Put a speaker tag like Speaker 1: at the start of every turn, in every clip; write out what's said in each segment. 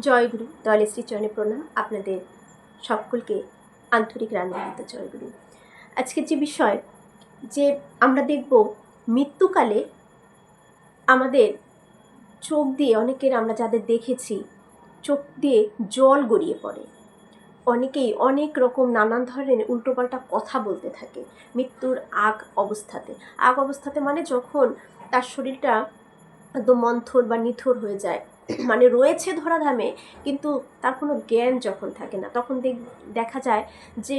Speaker 1: জয়গুরু দলেশ্রী চরণে প্রণাম। আপনাদের সকলকে আন্তরিক রান্নাগীত জয়গুরু। আজকের যে বিষয়, যে আমরা দেখব মৃত্যুকালে আমাদের চোখ দিয়ে, অনেকের আমরা যাদের দেখেছি, চোখ দিয়ে জল গড়িয়ে পড়ে। অনেকেই অনেক রকম নানান ধরনের উল্টোপাল্টা কথা বলতে থাকে মৃত্যুর আগ অবস্থাতে। আগ অবস্থাতে মানে যখন তার শরীরটা একদম মন্থর বা নিথর হয়ে যায় মানে রয়েছে ধরাধামে, কিন্তু তার কোনো জ্ঞান যখন থাকে না, তখন দেখ যায় যে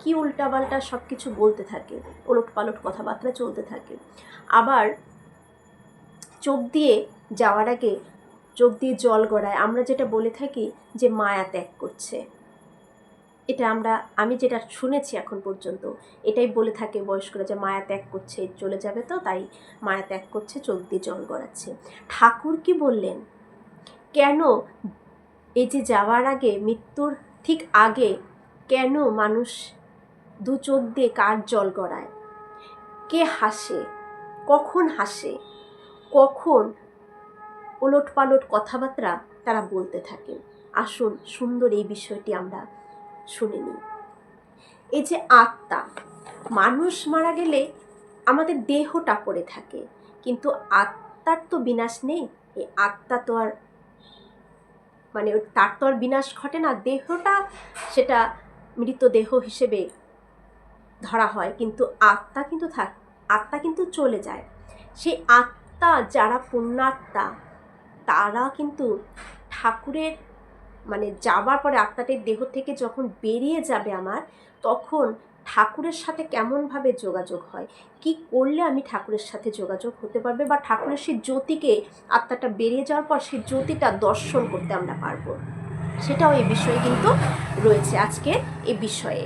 Speaker 1: কি উল্টাপাল্টা সব কিছু বলতে থাকে ওলট পালট কথাবার্তা চলতে থাকে। আবার চোখ দিয়ে যাওয়ার আগে, চোখ দিয়ে জল গড়ায়, আমরা যেটা বলে থাকি যে, মায়া ত্যাগ করছে। এটা আমরা, আমি যেটা শুনেছি এখন পর্যন্ত, এটাই বলে থাকে বয়স্করা যে, মায়া ত্যাগ করছে, চলে যাবে তো, তাই মায়া ত্যাগ করছে, চোখ দিয়ে জল গড়াচ্ছে। ঠাকুর কি বললেন? কেন এই যে যাওয়ার আগে, মৃত্যুর ঠিক আগে কেন মানুষ দু চোখ দিয়ে কার জল গড়ায়? কে হাসে? কখন হাসে? কখন ওলট পালট কথাবার্তা তারা বলতে থাকে আসুন সুন্দর এই বিষয়টি আমরা শুনে নিই। এই যে আত্মা, মানুষ মারা গেলে আমাদের দেহটা পড়ে থাকে, কিন্তু আত্মার তো বিনাশ নেই। এই আত্মা তো আর মানে তার তো আর বিনাশ ঘটে না, দেহটা সেটা মৃতদেহ হিসেবে ধরা হয়, কিন্তু আত্মা কিন্তু থাক, আত্মা কিন্তু চলে যায়। সেই আত্মা যারা পুণ্যাত্মা, তারা কিন্তু ঠাকুরের মানে যাবার পরে আত্মাটির দেহ থেকে যখন বেরিয়ে যাবে আমার, তখন ঠাকুরের সাথে কেমনভাবে যোগাযোগ হয়? কি করলে আমি ঠাকুরের সাথে যোগাযোগ হতে পারবে? বা ঠাকুরের সেই জ্যোতিকে, আত্মাটা বেরিয়ে যাওয়ার পর সেই জ্যোতিটা দর্শন করতে আমরা পারব? সেটাও এই বিষয়ে কিন্তু রয়েছে আজকে এই বিষয়ে।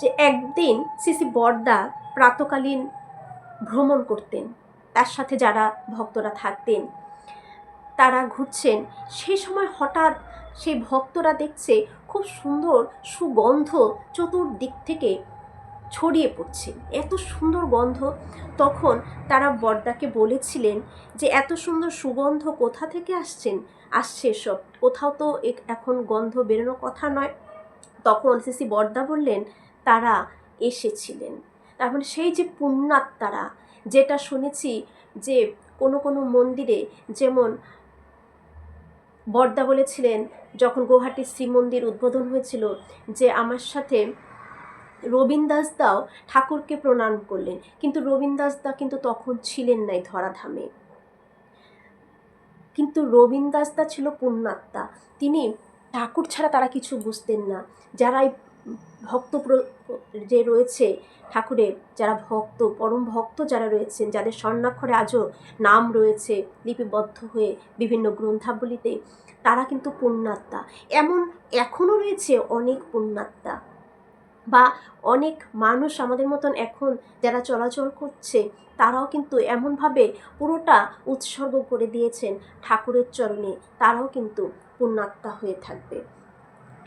Speaker 1: যে একদিন সিসি বর্দা প্রাতকালীন ভ্রমণ করতেন। তার সাথে যারা ভক্তরা থাকতেন, তারা ঘুরছেন। সেই সময় হঠাৎ সেই ভক্তরা দেখছে খুব সুন্দর সুগন্ধ চতুর্দিক থেকে ছড়িয়ে পড়ছে। এত সুন্দর গন্ধ। তখন তারা বর্দাকে বলেছিলেন যে, এত সুন্দর সুগন্ধ কোথা থেকে আসছেন আসছে সব কোথাও তো এখন গন্ধ বেরোনোর কথা নয়। তখন সিসি বর্দা বললেন, তারা এসেছিলেন। তার মানে সেই যে পুণ্যাত্মারা, যেটা শুনেছি যে কোনো কোনো মন্দিরে যেমন বর্দা বলেছিলেন, যখন গুয়াহাটির শ্রীমন্দির উদ্বোধন হয়েছিল, যে আমার সাথে রবীন্দাস দাও ঠাকুরকে প্রণাম করলেন। কিন্তু রবীন্দাস দা কিন্তু তখন ছিলেন নাই ধরাধামে। কিন্তু রবীন্দাস দা ছিল পুণ্যাত্মা। তিনি ঠাকুর ছাড়া তারা কিছু বুঝতেন না। যারা এই ভক্ত যে রয়েছে ঠাকুরের যারা ভক্ত, পরম ভক্ত যারা রয়েছেন, যাদের স্বর্ণাক্ষরে আজও নাম রয়েছে লিপিবদ্ধ হয়ে বিভিন্ন গ্রন্থাবলিতে, তারা কিন্তু পুণ্যাত্মা। এমন এখনও রয়েছে অনেক পুণ্যাত্মা। বা অনেক মানুষ আমাদের মতন এখন যারা চলাচল করছে, তারাও কিন্তু এমনভাবে পুরোটা উৎসর্গ করে দিয়েছেন ঠাকুরের চরণে। তারাও কিন্তু পুণ্যাত্মা হয়ে থাকবে।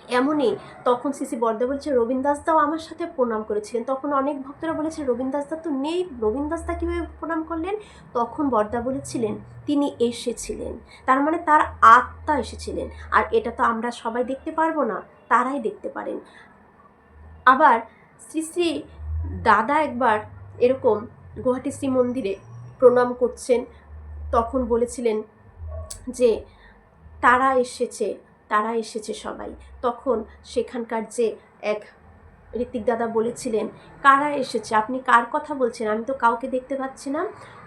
Speaker 1: এমনই তখন সিসি বর্দা বলছে রবীন দাসদাও আমার সাথে প্রণাম করেছিলেন। তখন অনেক ভক্তরা বলেছে রবীন দাসদা তো নেই রবীন দাসদা কীভাবে প্রণাম করলেন? তখন বর্দা বলেছিলেন, তিনি এসেছিলেন। তার মানে তার আত্মা এসেছিলেন। আর এটা তো আমরা সবাই দেখতে পারব না, তারাই দেখতে পারেন। আবার শ্রী শ্রী দাদা একবার এরকম গুয়াহাটি শ্রী মন্দিরে প্রণাম করছেন। তখন বলেছিলেন যে, তারা এসেছে। তারা এসেছে সবাই। তখন সেখানকার যে এক ঋতিক দাদা বলেছিলেন, কারা এসেছে? আপনি কার কথা বলছেন? আমি তো কাউকে দেখতে পাচ্ছি না।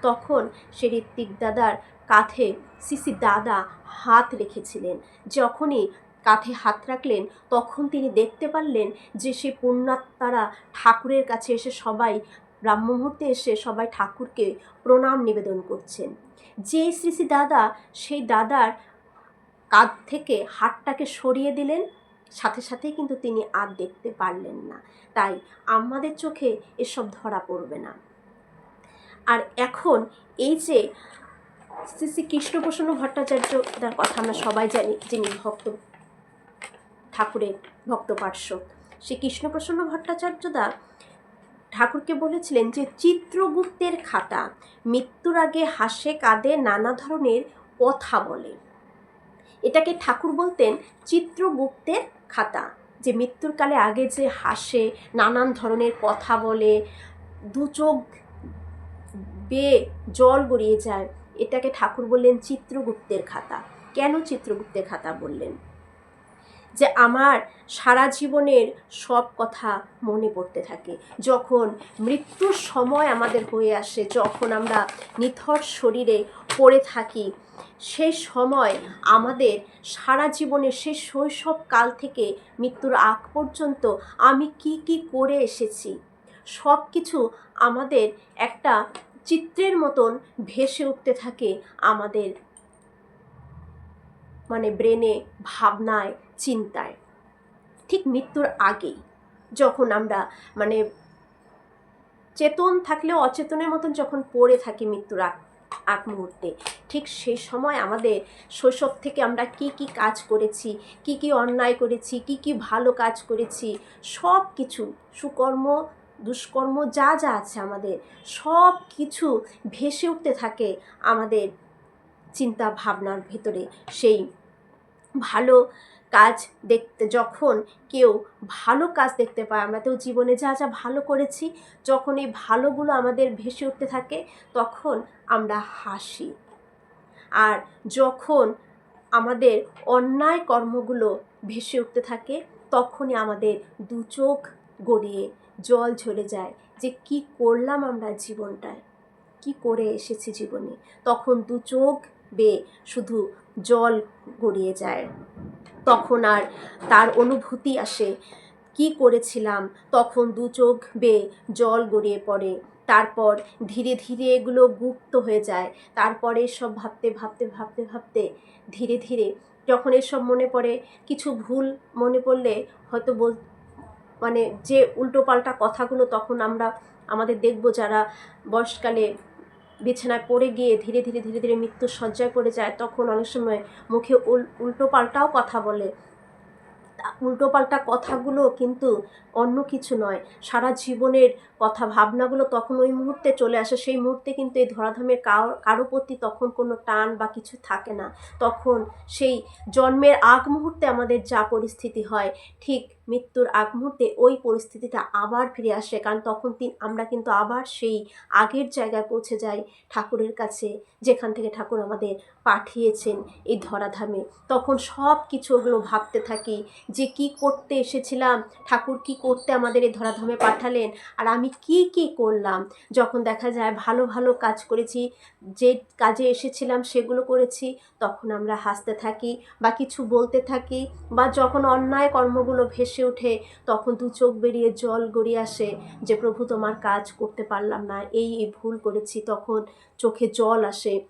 Speaker 1: তখন সে ঋত্বিক দাদার কাঁধে সিসি দাদা হাত রেখেছিলেন। যখনই কাঁধে হাত রাখলেন, তখন তিনি দেখতে পারলেন যে সে পুণ্যাত্মারা ঠাকুরের কাছে এসে সবাই, ব্রাহ্ম মুহূর্তে এসে সবাই ঠাকুরকে প্রণাম নিবেদন করছেন। যে শ্রী দাদা, সেই দাদার কাঁধ থেকে হাতটাকে সরিয়ে দিলেন, সাথে সাথেই কিন্তু তিনি আর দেখতে পারলেন না। তাই আমাদের চোখে এসব ধরা পড়বে না। আর এখন এই যে শ্রী শ্রী কৃষ্ণপ্রসন্ন ভট্টাচার্য তার কথা আমরা সবাই জানি, যিনি ভক্ত, ঠাকুরের ভক্ত পার্শ্ব শ্রী কৃষ্ণপ্রসন্ন ভট্টাচার্যদা ঠাকুরকে বলেছিলেন যে, চিত্রগুপ্তের খাতা মৃত্যুর আগে হাসে কাঁদে নানা ধরনের কথা বলে। এটাকে ঠাকুর বলতেন চিত্রগুপ্তের খাতা, যে মৃত্যুরকালে আগে যে হাসে, নানান ধরনের কথা বলে, দু চোখ বেয়ে জল গড়িয়ে যায়, এটাকে ঠাকুর বললেন চিত্রগুপ্তের খাতা। কেন চিত্রগুপ্তের খাতা বললেন? যে আমার সারা জীবনের সব কথা মনে পড়তে থাকে। যখন মৃত্যুর সময় আমাদের হয়ে আসে, যখন আমরা নিথর শরীরে পড়ে থাকি, সেই সময় আমাদের সারা জীবনের সেই শৈশব কাল থেকে মৃত্যুর আগ পর্যন্ত আমি কি কি করে এসেছি, সব কিছু আমাদের একটা চিত্রের মতন ভেসে উঠতে থাকে আমাদের মানে ব্রেনে, ভাবনায় চিন্তায়। ঠিক মৃত্যুর আগেই যখন আমরা মানে চেতন থাকলেও অচেতনের মতন যখন পড়ে থাকি মৃত্যুর আগ আগ মুহূর্তে, ঠিক সেই সময় আমাদের শৈশব থেকে আমরা কি কি কাজ করেছি, কি কি অন্যায় করেছি, কি কি ভালো কাজ করেছি সব কিছু সুকর্ম, দুষ্কর্ম যা যা আছে আমাদের সব কিছু ভেসে উঠতে থাকে আমাদের চিন্তা ভাবনার ভেতরে। সেই ভালো কাজ দেখতে, যখন কেউ ভালো কাজ দেখতে পায়, আমরা তো জীবনে যা যা ভালো করেছি, যখন এই ভালোগুলো আমাদের ভেসে উঠতে থাকে, তখন আমরা হাসি। আর যখন আমাদের অন্যায় কর্মগুলো ভেসে উঠতে থাকে, তখনই আমাদের দু চোখ গড়িয়ে জল ঝরে যায় যে, কি করলাম আমরা জীবনটায়? কি করে এসেছি জীবনে? তখন দু চোখ বেয়ে শুধু জল গড়িয়ে যায়। তখন আর তার অনুভূতি আসে, কি করেছিলাম? তখন দু চোখ বেয়ে জল গড়িয়ে পড়ে। তারপর ধীরে ধীরে এগুলো গুপ্ত হয়ে যায়। তারপরে সব ভাবতে ভাবতে ভাবতে ভাবতে ধীরে ধীরে যখন এসব মনে পড়ে, কিছু ভুল মনে পড়লে হয়তো বল মানে যে উল্টোপাল্টা কথাগুলো তখন আমরা, আমাদের দেখব যারা বয়সকালে বিছানায় পড়ে গিয়ে ধীরে ধীরে ধীরে ধীরে মৃত্যুর শয্যায় পড়ে যায়, তখন অনেক সময় মুখে উল উল্টো পাল্টাও কথা বলে। উল্টোপাল্টা কথাগুলো কিন্তু অন্য কিছু নয়। সারা জীবনের কথা, ভাবনাগুলো তখন ওই মুহূর্তে চলে আসে। সেই মুহূর্তে কিন্তু এই ধরাধামের কারও প্রতি তখন কোনো টান বা কিছু থাকে না। তখন সেই জন্মের আগ মুহূর্তে আমাদের যা পরিস্থিতি হয়, ঠিক মৃত্যুর আগ মুহূর্তে ওই পরিস্থিতিটা আবার ফিরে আসে, কারণ তখন তিন, আমরা কিন্তু আবার সেই আগের জায়গায় পৌঁছে যাই ঠাকুরের কাছে, যেখান থেকে ঠাকুর আমাদের পাঠিয়েছেন এই ধরাধামে। তখন সব কিছু ওগুলো ভাবতে থাকি যে কি করতে এসেছিলাম, ঠাকুর কি করতে আমাদের এই ধরাধামে পাঠালেন, আর আমি কি কি করলাম। যখন দেখা যায় ভালো ভালো কাজ করেছি, যে কাজে এসেছিলাম সেগুলো করেছি, তখন আমরা হাসতে থাকি বা কিছু বলতে থাকি বা যখন অন্যায় কর্মগুলো ভেসে ওঠে, তখন দু চোখ বেরিয়ে জল গড়িয়ে আসে যে, প্রভু, তোমার কাজ করতে পারলাম না, এই এই ভুল করেছি। তখন চোখে জল আসে।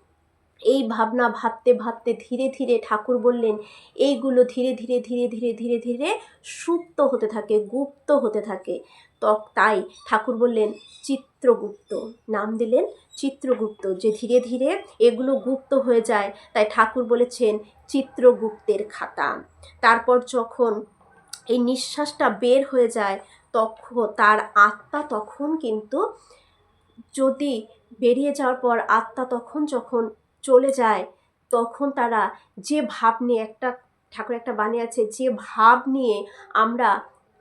Speaker 1: এই ভাবনা ভাবতে ভাবতে ধীরে ধীরে ঠাকুর বললেন, এইগুলো ধীরে ধীরে ধীরে ধীরে ধীরে ধীরে সুপ্ত হতে থাকে, গুপ্ত হতে থাকে। তক, তাই ঠাকুর বললেন, চিত্রগুপ্ত। নাম দিলেন, চিত্রগুপ্ত। যে ধীরে ধীরে এগুলো গুপ্ত হয়ে যায়, তাই ঠাকুর বলেছেন, চিত্রগুপ্তের খাতা। তারপর যখন এই নিঃশ্বাসটা বের হয়ে যায় তখন, তার আত্মা তখন কিন্তু যদি বেরিয়ে যাওয়ার পর আত্মা তখন যখন চলে যায়, তখন তারা যে ভাব নিয়ে একটা ঠাকুর একটা বাণী আছে, যে ভাব নিয়ে আমরা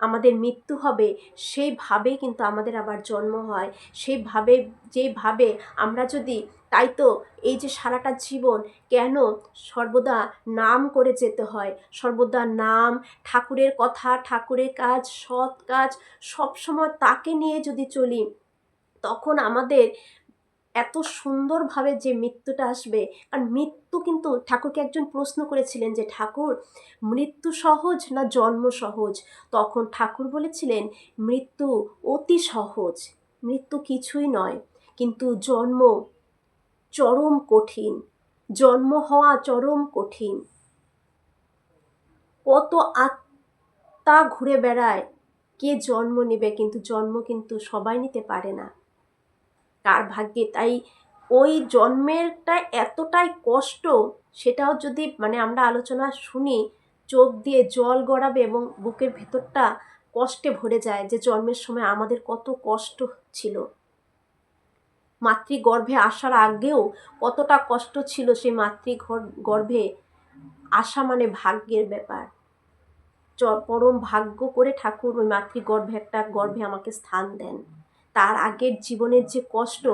Speaker 1: আমাদের মৃত্যু হবে সেই ভাবে কিন্তু আমাদের আবার জন্ম হয়। সেই ভাবে যে ভাবে আমরা যদি, তাই তো এই যে সারাটা জীবন কেন সর্বদা নাম করে যেতে হয়? সর্বদা নাম, ঠাকুরের কথা, ঠাকুরের কাজ, সৎ কাজ, সবসময় তাকে নিয়ে যদি চলি, তখন আমাদের এত সুন্দরভাবে যে মৃত্যুটা আসবে, আর মৃত্যু কিন্তু ঠাকুরকে একজন প্রশ্ন করেছিলেন যে, ঠাকুর, মৃত্যু সহজ না জন্ম সহজ? তখন ঠাকুর বলেছিলেন, মৃত্যু অতি সহজ, মৃত্যু কিছুই নয়, কিন্তু জন্ম চরম কঠিন, জন্ম হওয়া চরম কঠিন। কত আত্মা ঘুরে বেড়ায়, কে জন্ম নেবে কিন্তু জন্ম কিন্তু সবাই নিতে পারে না। কার ভাগ্যে। তাই ওই জন্মেরটা এতটাই কষ্ট, সেটাও যদি মানে আমরা আলোচনা শুনি, চোখ দিয়ে জল গড়াবে এবং বুকের ভেতরটা কষ্টে ভরে যায় যে জন্মের সময় আমাদের কত কষ্ট ছিল। মাতৃগর্ভে আসার আগেও কতটা কষ্ট ছিল সেই মাতৃ গর্ভে আসা মানে ভাগ্যের ব্যাপার। পরম ভাগ্য করে ঠাকুর ওই মাতৃগর্ভে একটা গর্ভে আমাকে স্থান দেন। তার আগের জীবনের যে কষ্ট,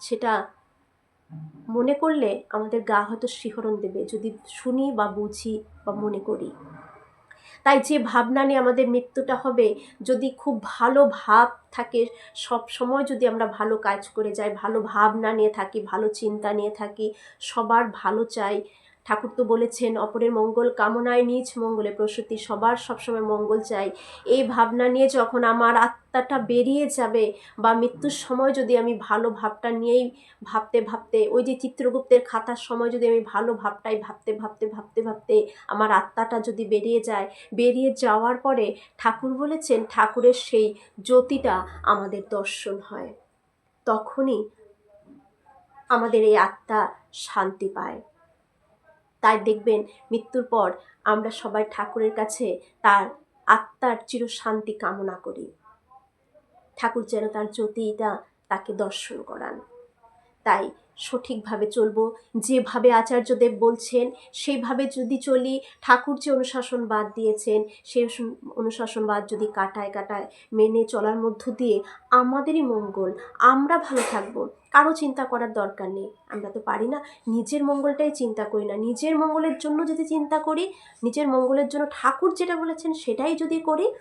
Speaker 1: সেটা মনে করলে আমাদের গা হয়তো শিহরণ দেবে, যদি শুনি বা বুঝি বা মনে করি। তাই যে ভাবনা নিয়ে আমাদের মৃত্যুটা হবে, যদি খুব ভালো ভাব থাকে, সব সময় যদি আমরা ভালো কাজ করে যাই, ভালো ভাবনা নিয়ে থাকি, ভালো চিন্তা নিয়ে থাকি, সবার ভালো চাই ঠাকুর তো বলেছেন, অপরের মঙ্গল কামনায় নিজ মঙ্গলে প্রসূতি সবার সবসময় মঙ্গল চাই। এই ভাবনা নিয়ে যখন আমার আত্মাটা বেরিয়ে যাবে বা মৃত্যুর সময় যদি আমি ভালো ভাবটা নিয়েই ভাবতে ভাবতে, ওই যে চিত্রগুপ্তের খাতার সময় যদি আমি ভালো ভাবটাই ভাবতে ভাবতে ভাবতে ভাবতে আমার আত্মাটা যদি বেরিয়ে যায়, বেরিয়ে যাওয়ার পরে ঠাকুর বলেছেন ঠাকুরের সেই জ্যোতিটা আমাদের দর্শন হয়। তখনই আমাদের এই আত্মা শান্তি পায়। তাই দেখবেন মৃত্যুর পর আমরা সবাই ঠাকুরের কাছে তার আত্মার চিরশান্তি কামনা করি। ঠাকুর যেন তার জ্যোতিটা তাকে দর্শন করান। তাই সঠিকভাবে চলবো। যেভাবে আচার্যদেব বলছেন সেইভাবে যদি চলি, ঠাকুর যে অনুশাসন বাদ দিয়েছেন সেই অনু- অনুশাসনবাদ যদি কাটায় কাটায় মেনে চলার মধ্য দিয়ে আমাদেরই মঙ্গল, আমরা ভালো থাকব। কারও চিন্তা করার দরকার নেই। আমরা তো পারি না, নিজের মঙ্গলটাই চিন্তা করি না। নিজের মঙ্গলের জন্য যদি চিন্তা করি, নিজের মঙ্গলের জন্য ঠাকুর যেটা বলেছেন, সেটাই যদি করি,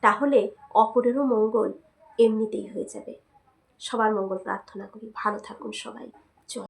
Speaker 1: তাহলে অপরেরও মঙ্গল এমনিতেই হয়ে যাবে। সবার মঙ্গল প্রার্থনা করি। ভালো থাকুন সবাই।